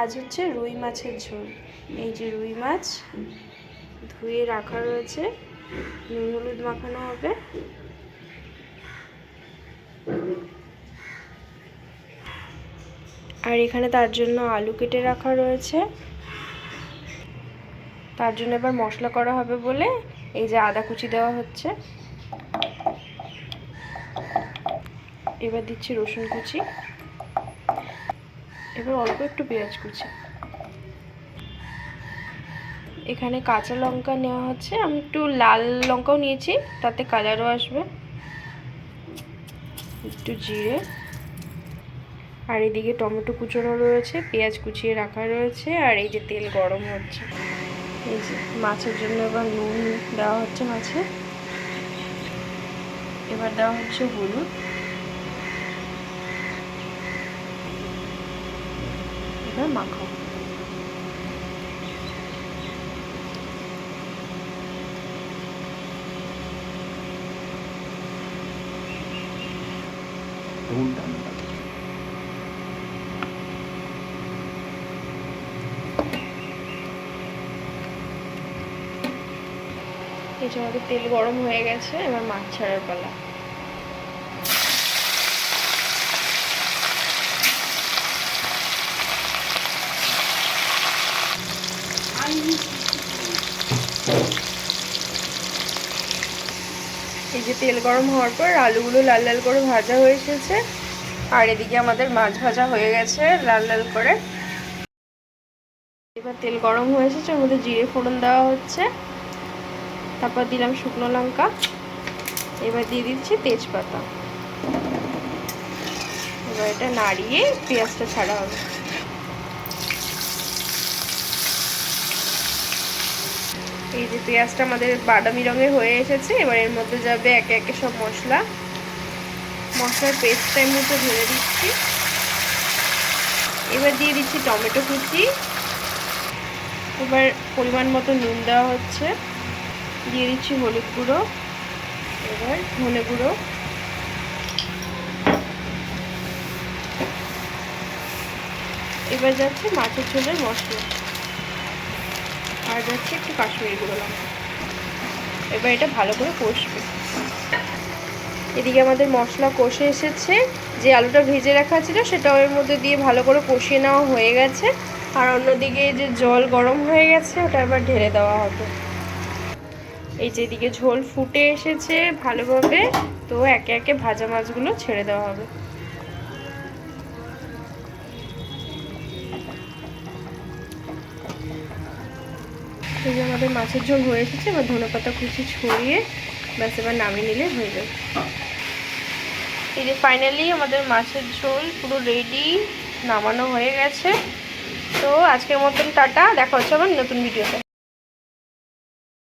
আজ হচ্ছে রুই মাছের ঝোল। এই যে রুই মাছ ধুয়ে রাখা রয়েছে। নুন হলুদ মাখানো হবে। আর এখানে তার জন্য আলু কেটে রাখা রয়েছে। তার জন্য এবার মশলা করা হবে বলে এই যে আদা কুচি দেওয়া হচ্ছে। এবার দিচ্ছি রসুন কুচি। এবার অল্প একটু পেঁয়াজ কুচি। এখানে কাঁচা লঙ্কা নেওয়া হচ্ছে। আমি একটু লাল লঙ্কাও নিয়েছি, তাতে কালারও আসবে। একটু জিরে। আর এদিকে টমেটো কুচোনো রয়েছে, পেঁয়াজ কুচিয়ে রাখা রয়েছে, আর এই যে তেল গরম হচ্ছে। এই যে মাছের জন্য এবার নুন দেওয়া হচ্ছে মাছে। এবার দেওয়া হচ্ছে হলুদ। মাখাও এই যে আমাদের তেল গরম হয়ে গেছে এবার মাছ ছাড়ার পালা। এই যে তেল গরম হওয়ার পর আলুগুলো লাল লাল করে ভাজা হয়ে এসেছে। আর এদিকে আমাদের মাছ ভাজা হয়ে গেছে লাল লাল করে। এবার তেল গরম হয়ে এসেছে, ওর মধ্যে জিরে ফোড়ন দেওয়া হচ্ছে। তারপর দিলাম শুকনো লঙ্কা। এবার দিয়ে দিচ্ছি তেজপাতা। এবার এটা নাড়িয়ে পেঁয়াজটা ছাড়া হবে। এই যে পেঁয়াজটা আমাদের বাদামি রঙের হয়ে এসেছে, এবার এর মধ্যে যাবে একে একে সব মশলা। মশলার পেস্টটা এর মধ্যে ঢেলে দিচ্ছি। এবার দিয়ে দিচ্ছি টমেটো কুচি। এবার পরিমাণ মতো নুন দেওয়া হচ্ছে। দিয়ে দিচ্ছি হলুদ গুঁড়ো। এবার ধনে গুঁড়ো। এবার যাচ্ছে মাছের ঝোলের মশলা। আর যাচ্ছে, একটু কাশ্মীরি গুঁড়ো লঙ্কা। এবার এটা ভালো করে কষবে। এদিকে আমাদের মশলা কষে এসেছে। যে আলুটা ভেজে রাখা ছিল সেটা ওর মধ্যে দিয়ে ভালো করে কষিয়ে নেওয়া হয়ে গেছে। আর অন্যদিকে যে জল গরম হয়ে গেছে, ওটা এবার ঢেলে দেওয়া হবে। এই যে এদিকে ঝোল ফুটে এসেছে ভালোভাবে, তো একে একে ভাজা মাছগুলো ছেড়ে দেওয়া হবে। এই যে আমাদের মাছের ঝোল হয়ে এসেছে, এবার ধনে পাতা কুচি ছড়িয়ে ব্যাস এবার নামিয়ে নিলে হয়ে যাবে। এই যে ফাইনালি আমাদের মাছের ঝোল পুরো রেডি নামানো হয়ে গেছে। তো আজকের মতন টাটা, দেখা হচ্ছে আবার নতুন ভিডিওতে